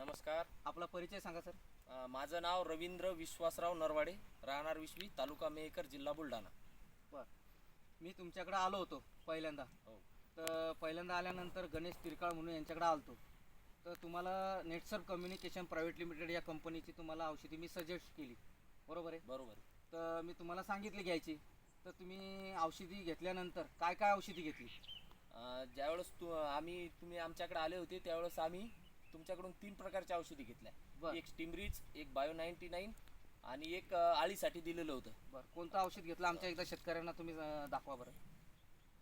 नमस्कार. आपला परिचय सांगा सर. अ, माझं नाव रवींद्र विश्वासराव नरवाडे राहणार विश्वी तालुका मेहकर जिल्हा बुलढाणा. बर. मी तुमच्याकडे आलो होतो पहिल्यांदा. हो. तर पहिल्यांदा आल्यानंतर गणेश तिरकाळ म्हणून यांच्याकडे आलतो. तर तुम्हाला नेटसर्फ कम्युनिकेशन प्रायव्हेट लिमिटेड या कंपनीची तुम्हाला औषधी मी सजेस्ट केली. बरोबर आहे? बरोबर. तर मी तुम्हाला सांगितली घ्यायची. तर तुम्ही औषधी घेतल्यानंतर काय काय औषधी घेतली? अ, ज्यावेळेस तू आम्ही तुम्ही आमच्याकडे आले होते त्यावेळेस आम्ही तुमच्याकडून तीन प्रकारच्या औषधी घेतल्या. बर. एक स्टिमरीज एक बायो नाईन्टी नाईन आणि एक अ, आळीसाठी दिलेलं होतं. बरं. कोणतं औषध घेतलं? आमच्या एकदा शेतकऱ्यांना तुम्ही अं, दाखवा बरं.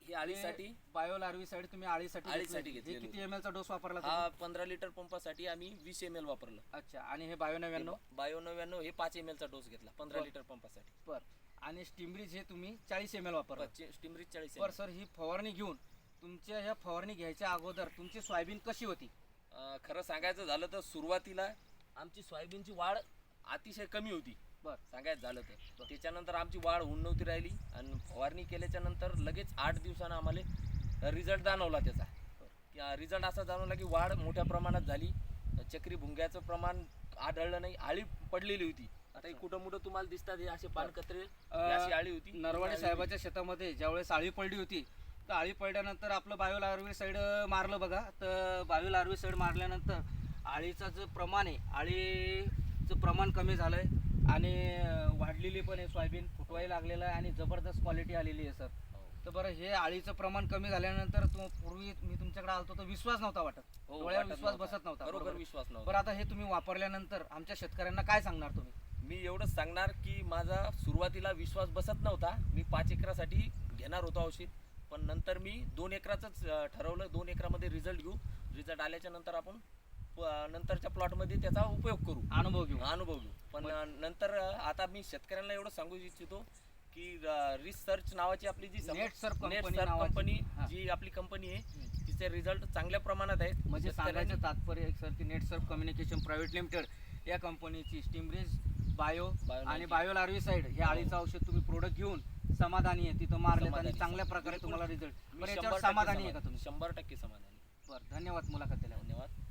ही आळीसाठी बायो लार्वीसाईड तुम्ही आळीसाठी आळीसाठी घेतलं. हे घेतलेलं किती एम चा डोस वापरला तुम्ही? हा पंधरा लिटर पंपासाठी आम्ही वीस एम एल वापरलं. अच्छा. आणि हे बायो नव्याण्णव? बायो नव्याण्णव हे पाच एम एलचा डोस घेतला पंधरा बर. लिटर पंपासाठी बर. आणि स्टिमरीज हे तुम्ही चाळीस एम एल वापरला स्टिमरीज चाळीस बर सर ही फवारणी घेऊन तुमच्या ह्या फवारणी घ्यायच्या अगोदर तुमची सोयाबीन कशी होती? अ, खरं सांगायचं झालं तर सुरुवातीला आमची सोयाबीनची वाढ अतिशय कमी होती. बर. सांगायचं झालं तर. त्याच्यानंतर आमची वाढ होऊन नव्हती राहिली आणि फवारणी केल्याच्यानंतर लगेच आठ दिवसानं आम्हाला रिझल्ट जाणवला त्याचा. रिझल्ट असा जाणवला की वाढ मोठ्या प्रमाणात झाली. चक्री भुंग्याचं प्रमाण आढळलं नाही. आळी पडलेली होती. आता हे कुठं मुठं तुम्हाला दिसतात हे असे पानकत्रे? हे अशी आळी होती. नरवाडे साहेबाच्या शेतामध्ये ज्यावेळेस आळी पडली होती तर आळी पडल्यानंतर आपलं बायो लार्वी साईड मारलं बघा. तर बायो लार्वी साईड मारल्यानंतर आळीचं जे प्रमाण आहे आळीचं प्रमाण कमी झालं आहे आणि वाढलेली पण आहे सोयाबीन. फुटवायला लागलेलं आहे आणि जबरदस्त क्वालिटी आलेली आहे सर हो. तर बरं हे आळीचं प्रमाण कमी झाल्यानंतर तू पूर्वी मी तुमच्याकडे आलतो तर विश्वास नव्हता वाटत. हो, डोळ्यावर विश्वास. बसत नव्हता. बरोबर विश्वास बरं नव्हता आता हे तुम्ही वापरल्यानंतर आमच्या शेतकऱ्यांना काय सांगणार तुम्ही? मी एवढंच सांगणार की माझा सुरुवातीला विश्वास बसत नव्हता. मी पाच एकरासाठी घेणार होतो औषध. पण नंतर मी दोन एकराचंच ठरवलं. दोन एकरामध्ये रिझल्ट घेऊ. रिझल्ट आल्याच्यानंतर आपण नंतरच्या प्लॉटमध्ये त्याचा उपयोग करू. अनुभव घेऊ. अनुभव घेऊ. पण नंतर आता मी शेतकऱ्यांना एवढं सांगू इच्छितो की रिसर्च नावाची आपली जी company नावाची. कंपनी हा. जी आपली कंपनी आहे तिचे रिझल्ट चांगल्या प्रमाणात आहेत. म्हणजे सांगायचं तात्पर्य एक सर की नेटसर्फ कम्युनिकेशन प्रायव्हेट लिमिटेड या कंपनीची स्टीमरेज बायो आणि 90. बायो लार्विसाईड हे. आळीचं औषध तुम्ही प्रोडक्ट घेऊन समाधानी आहे तिथं मारलेत आणि समाधानी. चांगल्या प्रकारे. तुम्हाला रिझल्ट मी बरं शंभर याच्यावर टक्के समाधानी आहे का तुम्ही? शंभर टक्के समाधानी. बरं धन्यवाद मुलाखत दिल्याबद्दल. धन्यवाद.